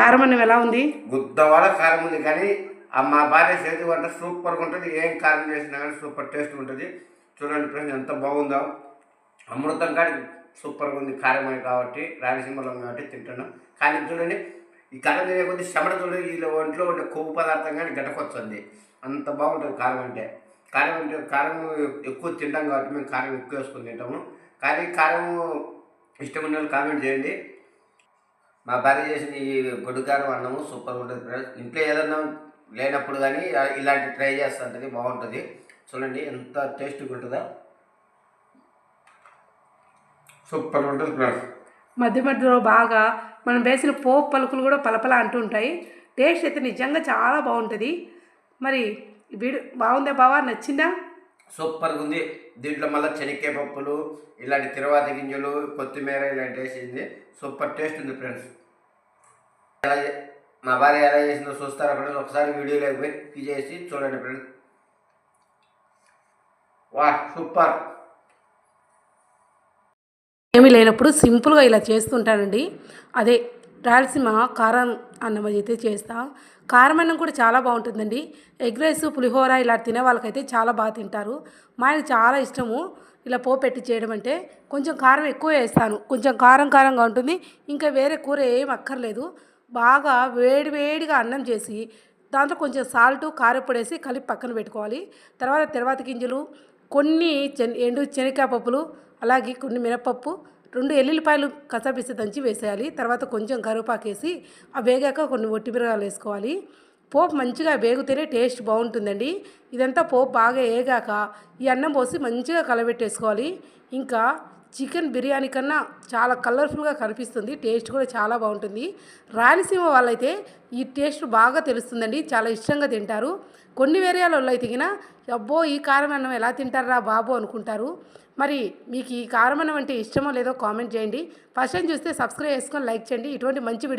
కారం అన్నం ఎలా ఉంది? గుద్దవాడ కారం ఉంది కానీ మా భార్య చేతి వంట సూపర్గా ఉంటుంది. ఏం కారం చేసినా కానీ సూపర్ టేస్ట్ ఉంటుంది. చూడండి ఫ్రెండ్స్ ఎంత బాగుందో. అమృతం కానీ సూపర్గా ఉంది కారమే కాబట్టి రాయలసీమలో కాబట్టి తింటున్నాం. కానీ చూడండి ఈ కారం తినే కొద్ది చూడండి వీళ్ళ ఒంట్లో ఉండే కొవ్వు పదార్థం కానీ గడ్డకొస్తుంది. అంత బాగుంటుంది కారం అంటే. కారం అంటే కారం ఎక్కువ తింటాం కాబట్టి మేము కారం ఎక్కువ వేసుకొని తింటాము. కానీ కారం ఇష్టం ఉన్న వాళ్ళు కామెంట్ చేయండి. మా భార్య చేసిన ఈ గొడ్డుకారం అన్నము సూపర్ ఉంటుంది ఫ్రెండ్స్. ఇంట్లో ఏదన్నా లేనప్పుడు కానీ ఇలాంటి ట్రై చేస్తుంటుంది బాగుంటుంది. చూడండి ఎంత టేస్ట్గా ఉంటుందో. సూపర్ ఉంటుంది ఫ్రెండ్స్. మధ్య మధ్యలో బాగా మనం వేసిన పోపు పలుకులు కూడా పలపల అంటూ ఉంటాయి. టేస్ట్ అయితే నిజంగా చాలా బాగుంటుంది. మరి వీడు బాగుందా బావా? నచ్చిందా? సూపర్గా ఉంది. దీంట్లో మళ్ళీ శనక్కాయ పప్పులు ఇలాంటి తిరువాతి గింజలు కొత్తిమీర ఇలాంటి వేసింది. సూపర్ టేస్ట్ ఉంది ఫ్రెండ్స్. ఎలా మా భార్య ఎలా చేసిందో చూస్తారా ఫ్రెండ్స్? ఒకసారి వీడియోలోకి పోయి చేసి చూడండి ఫ్రెండ్స్. వా సూపర్. ఏమీ లేనప్పుడు సింపుల్గా ఇలా చేస్తుంటానండి. అదే రాయలసీమ కారం అన్నం అయితే చేస్తా. కారం అన్నం కూడా చాలా బాగుంటుందండి. ఎగ్ రైస్ పులిహోర ఇలా తినే వాళ్ళకైతే చాలా బాగా తింటారు. మా ఆయన చాలా ఇష్టము ఇలా పోపెట్టి చేయడం అంటే. కొంచెం కారం ఎక్కువ వేస్తాను. కొంచెం కారం కారంగా ఉంటుంది. ఇంకా వేరే కూర ఏం అక్కర్లేదు. బాగా వేడివేడిగా అన్నం చేసి దాంట్లో కొంచెం సాల్ట్ కారపొడి వేసి కలిపి పక్కన పెట్టుకోవాలి. తర్వాత తర్వాత గింజలు కొన్ని చెన్ ఎండు శనగకాయ పప్పులు అలాగే కొన్ని మినపప్పు రెండు ఎల్లుల్లిపాయలు కసాపిసి దంచి వేసేయాలి. తర్వాత కొంచెం కరివేపాకు వేసి ఆ వేగాక కొన్ని ఒట్టిమిరగాలు వేసుకోవాలి. పోపు మంచిగా వేగితేనే టేస్ట్ బాగుంటుందండి. ఇదంతా పోపు బాగా వేగాక ఈ అన్నం పోసి మంచిగా కలబెట్టేసుకోవాలి. ఇంకా చికెన్ బిర్యానీ కన్నా చాలా కలర్ఫుల్గా కనిపిస్తుంది. టేస్ట్ కూడా చాలా బాగుంటుంది. రాయలసీమ వాళ్ళైతే ఈ టేస్ట్ బాగా తెలుస్తుందండి. చాలా ఇష్టంగా తింటారు. కొన్ని వేరేయాల వాళ్ళు అయితే అబ్బో ఈ కారం అన్నం ఎలా తింటారా బాబు అనుకుంటారు. మరి మీకు ఈ కారం అన్నం అంటే ఇష్టమో లేదో కామెంట్ చేయండి. ఫస్ట్ టైం చూస్తే సబ్స్క్రైబ్ చేసుకొని లైక్ చేయండి. ఇటువంటి మంచి వీడియో